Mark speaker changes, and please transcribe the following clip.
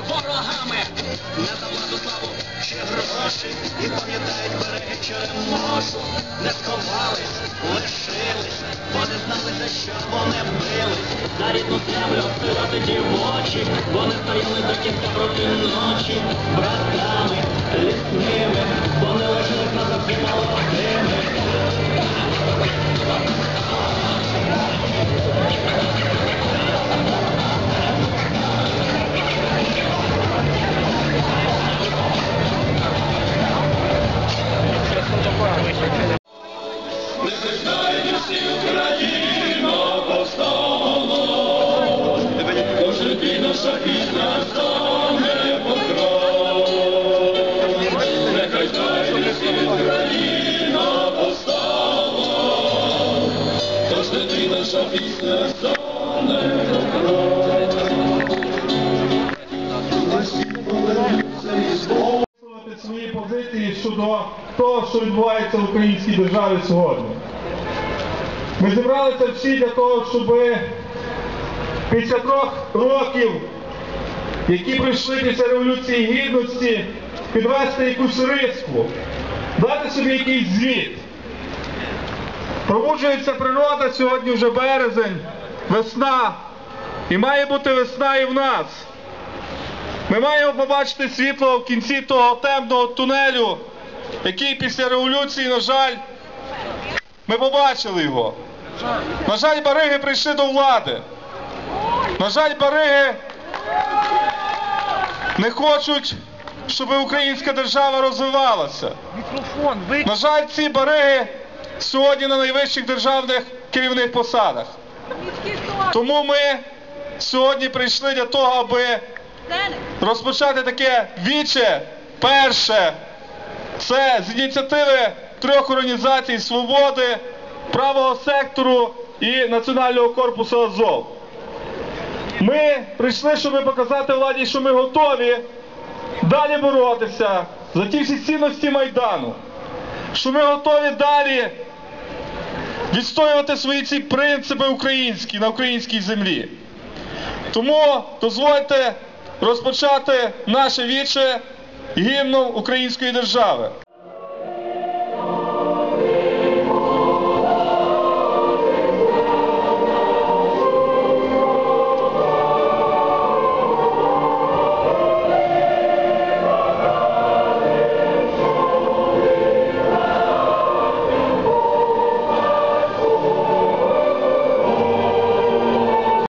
Speaker 1: ворогами. Не за владу славу чи гроші, і пам'ятають береги черемошу. Не сховались, лишились, бо не знали, за що вони бились. За рідну землю сироти дівочі, вони стояли до кінця проти ночі. Братами лісними, вони лишились назавжди молодими.
Speaker 2: висловити свої позиції щодо того, що відбувається в українській державі сьогодні. Ми зібралися всі для того, щоб після трьох років, які прийшли після Революції Гідності, підвести якусь риску, дати собі якийсь звіт. Пробуджується природа, сьогодні вже березень, весна. І має бути весна і в нас. Ми маємо побачити світло в кінці того темного тунелю, який після революції, на жаль, ми побачили його. На жаль, бариги прийшли до влади. На жаль, бариги не хочуть, щоб українська держава розвивалася. На жаль, ці бариги сьогодні на найвищих державних керівних посадах. Тому ми сьогодні прийшли для того, аби розпочати таке віче перше. Це з ініціативи трьох організацій Свободи, правого сектору і Національного корпусу Азов. Ми прийшли, щоб показати владі, що ми готові далі боротися за ті всі цінності Майдану, що ми готові далі відстоювати свої ці принципи українські на українській землі. Тому дозвольте розпочати наше віче гімном української держави.